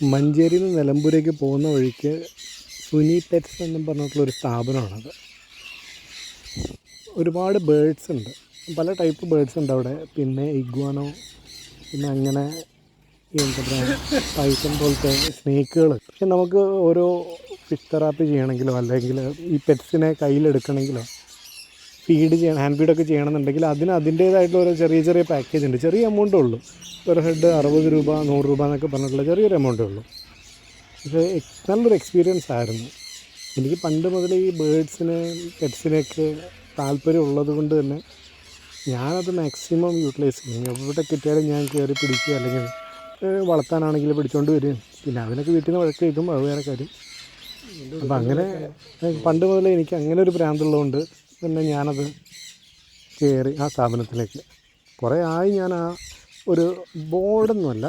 മഞ്ചേരിയിൽ നിന്ന് നിലമ്പൂരേക്ക് പോകുന്ന വഴിക്ക് സുനി പെറ്റ്സ് എന്നും പറഞ്ഞിട്ടുള്ളൊരു സ്ഥാപനമാണത്. ഒരുപാട് ബേഡ്സ് ഉണ്ട്. പല ടൈപ്പ് ബേഡ്സ് ഉണ്ട് അവിടെ. പിന്നെ ഇഗ്വാനോ പിന്നെ അങ്ങനെ എന്താ പറയുക പൈസൺ പോലത്തെ സ്നേക്കുകൾ പക്ഷെ നമുക്ക് ഓരോ ഫിഷ് തെറാപ്പി ചെയ്യണമെങ്കിലോ അല്ലെങ്കിൽ ഈ പെറ്റ്സിനെ കയ്യിലെടുക്കണമെങ്കിലോ ഫീഡ് ചെയ്യണം ഹാൻഡ് ഫീഡൊക്കെ ചെയ്യണമെന്നുണ്ടെങ്കിൽ അതിന് അതിന്റേതായിട്ടുള്ള ഓരോ ചെറിയ ചെറിയ പാക്കേജ് ഉണ്ട്. ചെറിയ എമൗണ്ടേ ഉള്ളൂ. ഒരു ഹെഡ് അറുപത് രൂപ നൂറ് രൂപ എന്നൊക്കെ പറഞ്ഞിട്ടുള്ള ചെറിയൊരു എമൗണ്ടേ ഉള്ളൂ. പക്ഷേ നല്ലൊരു എക്സ്പീരിയൻസ് ആയിരുന്നു. എനിക്ക് പണ്ട് മുതൽ ഈ ബേഡ്സിന് പെറ്റ്സിനെയൊക്കെ താല്പര്യം ഉള്ളത് കൊണ്ട് തന്നെ ഞാനത് മാക്സിമം യൂട്ടിലൈസ് ചെയ്യും എവിടെ കിട്ടിയാലും ഞാൻ കയറി പിടിക്കുക അല്ലെങ്കിൽ വളർത്താനാണെങ്കിൽ പിടിച്ചുകൊണ്ട് വരും പിന്നെ അതിനൊക്കെ വീട്ടിൽ നിന്ന് വഴക്ക് കേൾക്കും അത് വേറെ കാര്യം. അപ്പം അങ്ങനെ പണ്ട് മുതലേ എനിക്ക് അങ്ങനെ ഒരു ഭ്രാന്തുള്ളതുകൊണ്ട് പിന്നെ ഞാനത് കയറി ആ സ്ഥാപനത്തിലേക്ക്. കുറേ ആയി ഞാൻ ആ ഒരു ബോർഡൊന്നുമല്ല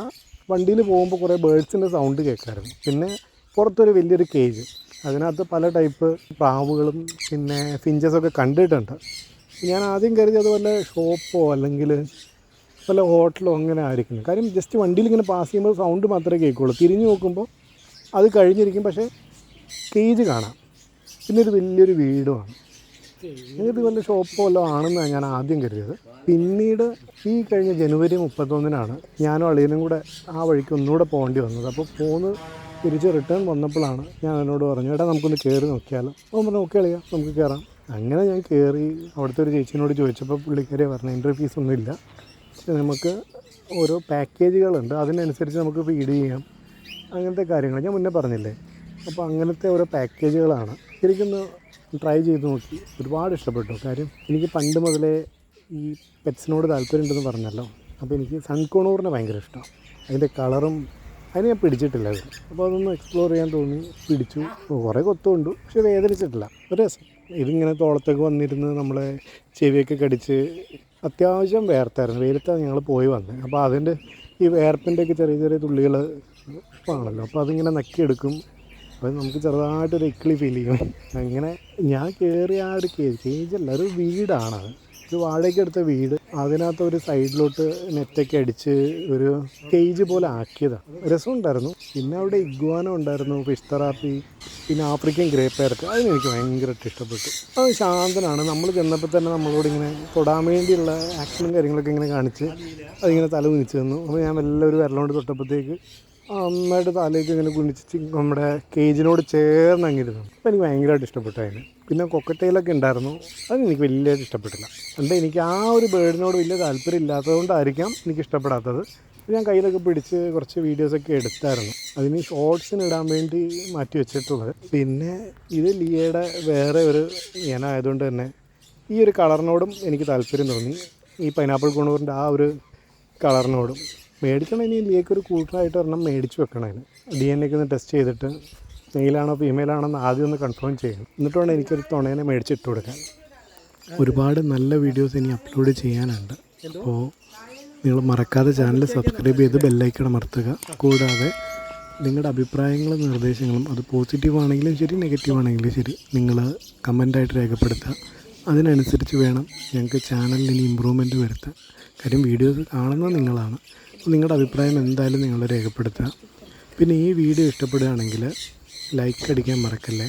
വണ്ടിയിൽ പോകുമ്പോൾ കുറേ ബേഡ്സിന്റെ സൗണ്ട് കേൾക്കാറുണ്ട് പിന്നെ പുറത്തൊരു വലിയൊരു കേജ്. അതിനകത്ത് പല ടൈപ്പ് പ്രാവുകളും പിന്നെ ഫിഞ്ചസൊക്കെ കണ്ടിട്ടുണ്ട്. ഞാൻ ആദ്യം കരുതി അത് വല്ല ഷോപ്പോ അല്ലെങ്കിൽ വല്ല ഹോട്ടലോ അങ്ങനെ ആയിരിക്കും കാര്യം ജസ്റ്റ് വണ്ടിയിൽ ഇങ്ങനെ പാസ് ചെയ്യുമ്പോൾ സൗണ്ട് മാത്രമേ കേൾക്കുള്ളൂ. തിരിഞ്ഞു നോക്കുമ്പോൾ അത് കഴിഞ്ഞിരിക്കും പക്ഷേ കേജ് കാണാം. പിന്നെ ഒരു വലിയൊരു വീടുമാണ്. ഇത് വല്ല ഷോപ്പ് വല്ലതും ആണെന്നാണ് ഞാൻ ആദ്യം കരുതിയത്. പിന്നീട് ഈ കഴിഞ്ഞ ജനുവരി മുപ്പത്തൊന്നിനാണ് ഞാനും അളിയനും കൂടെ ആ വഴിക്ക് ഒന്നുകൂടെ പോകേണ്ടി വന്നത്. അപ്പോൾ പോന്ന് തിരിച്ച് റിട്ടേൺ വന്നപ്പോഴാണ് ഞാൻ എന്നോട് പറഞ്ഞു ഏട്ടാ നമുക്കൊന്ന് കയറി നോക്കിയാലോ? അപ്പം പറഞ്ഞു ഓക്കെ അളിയാ നമുക്ക് കയറാം അങ്ങനെ ഞാൻ കയറി അവിടുത്തെ ഒരു ചേച്ചിനോട് ചോദിച്ചപ്പോൾ പുള്ളിക്കാരെ പറഞ്ഞു എൻട്രി ഫീസ് ഒന്നുമില്ല നമുക്ക് ഓരോ പാക്കേജുകളുണ്ട് അതിനനുസരിച്ച് നമുക്ക് ഫീഡ് ചെയ്യാം. അങ്ങനത്തെ കാര്യങ്ങൾ ഞാൻ മുന്നേ പറഞ്ഞില്ലേ? അപ്പോൾ അങ്ങനത്തെ ഓരോ പാക്കേജുകളാണ്. ശരിക്കൊന്ന് ട്രൈ ചെയ്ത് നോക്കി. ഒരുപാട് ഇഷ്ടപ്പെട്ടു. കാര്യം എനിക്ക് പണ്ട് മുതലേ ഈ പെറ്റ്സിനോട് താല്പര്യമുണ്ടെന്ന് പറഞ്ഞല്ലോ. അപ്പോൾ എനിക്ക് സൺകോണൂറിനെ ഭയങ്കര ഇഷ്ടമാണ് അതിന്റെ കളറും അതിന് ഞാൻ പിടിച്ചിട്ടില്ല അത് അപ്പോൾ അതൊന്ന് എക്സ്പ്ലോർ ചെയ്യാൻ തോന്നി. പിടിച്ചു. കുറേ കൊത്തുണ്ട്. പക്ഷെ വേദനിച്ചിട്ടില്ല. ഒരു രസം. ഇതിങ്ങനെ തോളത്തേക്ക് വന്നിരുന്ന് നമ്മളെ ചെവിയൊക്കെ കടിച്ച് അത്യാവശ്യം വേർത്തായിരുന്നു. വെയിലത്താണ് ഞങ്ങൾ പോയി വന്നത് അപ്പോൾ അതിന്റെ ഈ വേർപ്പിന്റെയൊക്കെ ചെറിയ ചെറിയ തുള്ളികൾ ആണല്ലോ അപ്പോൾ അതിങ്ങനെ നക്കിയെടുക്കും. അപ്പോൾ നമുക്ക് ചെറുതായിട്ടൊരു ഇക്കിളി ഫീൽ ചെയ്യും. അങ്ങനെ ഞാൻ കയറിയ ആ ഒരു കേജ് കേജല്ല ഒരു വീടാണ് അത്. ഒരു വാഴയ്ക്ക് എടുത്ത വീട്. അതിനകത്ത് ഒരു സൈഡിലോട്ട് നെറ്റൊക്കെ അടിച്ച് ഒരു കേജ് പോലെ ആക്കിയതാണ്. രസമുണ്ടായിരുന്നു. പിന്നെ അവിടെ ഇഗ്വാന ഉണ്ടായിരുന്നു ഫിഷ് തെറാപ്പി പിന്നെ ആഫ്രിക്കൻ ഗ്രേ പാരറ്റ് അതിനെനിക്ക് ഭയങ്കരമായിട്ട് ഇഷ്ടപ്പെട്ടു. അത് ശാന്തനാണ്. നമ്മൾ ചെന്നപ്പോൾ തന്നെ നമ്മളോട് ഇങ്ങനെ തൊടാൻ വേണ്ടിയുള്ള ആക്ഷനും കാര്യങ്ങളൊക്കെ ഇങ്ങനെ കാണിച്ച് അതിങ്ങനെ തല കുനിച്ച് തന്നു അപ്പോൾ ഞാൻ എല്ലാവരും വിരലോണ്ട് തൊട്ടപ്പോഴത്തേക്ക് നന്നായിട്ട് തലയൊക്കെ ഇങ്ങനെ കുനിച്ച് നമ്മുടെ കേജിനോട് ചേർന്ന് അങ്ങിരുന്നു അപ്പോൾ എനിക്ക് ഭയങ്കരമായിട്ട് ഇഷ്ടപ്പെട്ടു അതിന്. പിന്നെ കൊക്കറ്റയിലൊക്കെ ഉണ്ടായിരുന്നു. അത് എനിക്ക് വലിയതായിട്ട് ഇഷ്ടപ്പെട്ടില്ല. അതുകൊണ്ട് എനിക്ക് ആ ഒരു ബേഡിനോട് വലിയ താല്പര്യം ഇല്ലാത്തതുകൊണ്ടായിരിക്കാം എനിക്ക് ഇഷ്ടപ്പെടാത്തത്. ഞാൻ കയ്യിലൊക്കെ പിടിച്ച് കുറച്ച് വീഡിയോസൊക്കെ എടുത്തായിരുന്നു. അതിന് ഷോർട്സിന് ഇടാൻ വേണ്ടി മാറ്റി വെച്ചിട്ടുള്ളത്. പിന്നെ ഇത് ലിയയുടെ വേറെ ഒരു ഇനമായതുകൊണ്ട് തന്നെ ഈ ഒരു കളറിനോടും എനിക്ക് താല്പര്യം തോന്നി. ഈ പൈനാപ്പിൾ കൊണൂറിന്റെ ആ ഒരു കളറിനോടും. മേടിക്കണം ഇനി ഒരു കൂട്ടറായിട്ട് ഒരെണ്ണം മേടിച്ച് വെക്കണം അതിന്. ഡി എൻ എക്ക് ഒന്ന് ടെസ്റ്റ് ചെയ്തിട്ട് മെയിലാണോ ഫീമെയിലാണോ എന്ന് ആദ്യം ഒന്ന് കൺഫേം ചെയ്യണം. എന്നിട്ട് വേണം എനിക്കൊരു തുണേനെ മേടിച്ചിട്ട് കൊടുക്കാൻ. ഒരുപാട് നല്ല വീഡിയോസ് ഇനി അപ്ലോഡ് ചെയ്യാനുണ്ട്. അപ്പോൾ നിങ്ങൾ മറക്കാതെ ചാനൽ സബ്സ്ക്രൈബ് ചെയ്ത് ബെല്ലൈക്കൺ അമർത്തുക. കൂടാതെ നിങ്ങളുടെ അഭിപ്രായങ്ങളും നിർദ്ദേശങ്ങളും അത് പോസിറ്റീവ് ആണെങ്കിലും ശരി നെഗറ്റീവ് ആണെങ്കിലും ശരി നിങ്ങൾ കമന്റായിട്ട് രേഖപ്പെടുത്തുക. അതിനനുസരിച്ച് വേണം ഞങ്ങൾക്ക് ചാനലിൽ ഇനി ഇമ്പ്രൂവ്മെന്റ് വരുത്താൻ. കാര്യം വീഡിയോസ് കാണുന്നത് നിങ്ങളാണ്. നിങ്ങളുടെ അഭിപ്രായം എന്തായാലും നിങ്ങൾ രേഖപ്പെടുത്തുക. പിന്നെ ഈ വീഡിയോ ഇഷ്ടപ്പെടുകയാണെങ്കിൽ ലൈക്ക് അടിക്കാൻ മറക്കല്ലേ?